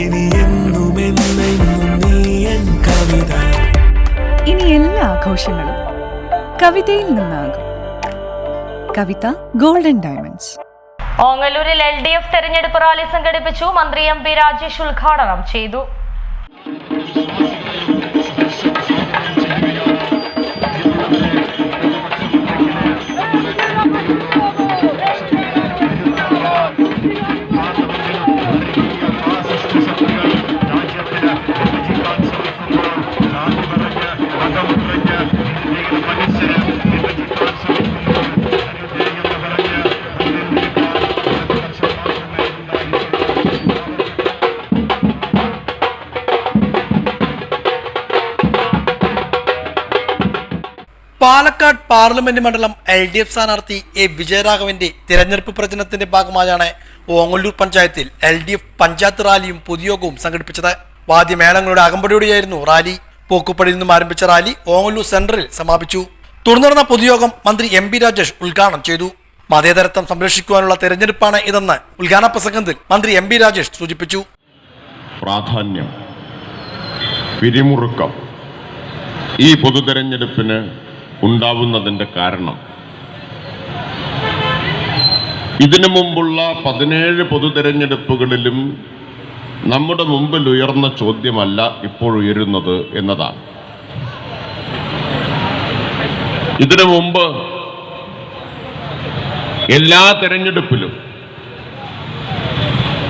ഇനി എന്നും നീ എൻ കവിത. ഇനി എല്ലാ ആഘോഷങ്ങളും കവിതയിൽ നിന്നാകും. കവിത ഗോൾഡൻ ഡയമണ്ട്സ് ഓങ്ങല്ലൂരിൽ എൽ ഡി എഫ് തെരഞ്ഞെടുപ്പ് റാലി സംഘടിപ്പിച്ചു മന്ത്രി എം പി രാജേഷ് ഉദ്ഘാടനം ചെയ്തു. പാലക്കാട് പാർലമെന്റ് മണ്ഡലം എൽ ഡി എഫ് സ്ഥാനാർത്ഥി എ വിജയരാഘവന്റെ തിരഞ്ഞെടുപ്പ് പ്രചരണത്തിന്റെ ഭാഗമായാണ് ഓങ്ങല്ലൂർ പഞ്ചായത്തിൽ എൽ ഡി എഫ് പഞ്ചായത്ത് റാലിയും പൊതുയോഗവും സംഘടിപ്പിച്ചത്. വാദ്യമേളങ്ങളുടെ അകമ്പടിയോടെയായിരുന്നു റാലി. പോക്കുപ്പടിയിൽ നിന്നും ആരംഭിച്ച റാലി ഓങ്ങല്ലൂർ സെന്ററിൽ സമാപിച്ചു. തുടർന്നടന്ന പൊതുയോഗം മന്ത്രി എം പി രാജേഷ് ഉദ്ഘാടനം ചെയ്തു. മതേതരത്വം സംരക്ഷിക്കുവാനുള്ള തെരഞ്ഞെടുപ്പാണ് ഇതെന്ന് ഉദ്ഘാടന പ്രസംഗത്തിൽ മന്ത്രി എം പി രാജേഷ് സൂചിപ്പിച്ചു. പ്രാധാന്യം പിരിമുറുക്കം ഈ പൊതുതെരഞ്ഞെടുപ്പിന് ഉണ്ടാവുന്നതിന്റെ കാരണം. ഇതിനു മുമ്പുള്ള പതിനേഴ് പൊതുതെരഞ്ഞെടുപ്പുകളിലും നമ്മുടെ മുമ്പിൽ ഉയർന്ന ചോദ്യമല്ല ഇപ്പോൾ ഉയരുന്നത് എന്നതാണ്. ഇതിനു മുമ്പ് എല്ലാ തെരഞ്ഞെടുപ്പിലും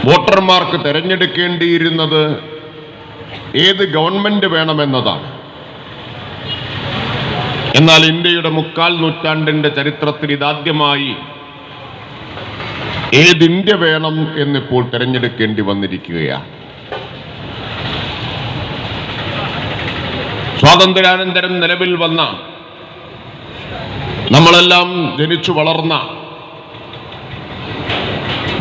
വോട്ടർമാർക്ക് തെരഞ്ഞെടുക്കേണ്ടിയിരുന്നത് ഏത് ഗവൺമെന്റ് വേണമെന്നതാണ്. എന്നാൽ ഇന്ത്യയുടെ മുക്കാൽ നൂറ്റാണ്ടിന്റെ ചരിത്രത്തിൽ ഇതാദ്യമായി ഏത് ഇന്ത്യ വേണം എന്നിപ്പോൾ തിരഞ്ഞെടുക്കേണ്ടി വന്നിരിക്കുകയാണ്. സ്വാതന്ത്ര്യാനന്തരം നിലവിൽ വന്ന നമ്മളെല്ലാം ജനിച്ചു വളർന്ന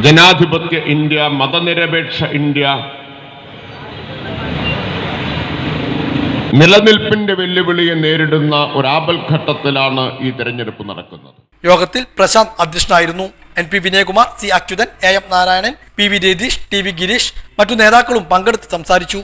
ജനാധിപത്യ ഇന്ത്യ മതനിരപേക്ഷ ഇന്ത്യ നിലനിൽപ്പിന്റെ വെല്ലുവിളിയെ നേരിടുന്ന ഒരു ആപൽഘട്ടത്തിലാണ് ഈ തെരഞ്ഞെടുപ്പ് നടക്കുന്നത്. യോഗത്തിൽ പ്രശാന്ത് അധ്യക്ഷനായിരുന്നു. N P Vinayakumar C Achuthan A M Narayanan P V Ratheesh T V Gireesh മറ്റു നേതാക്കളും പങ്കെടുത്ത് സംസാരിച്ചു.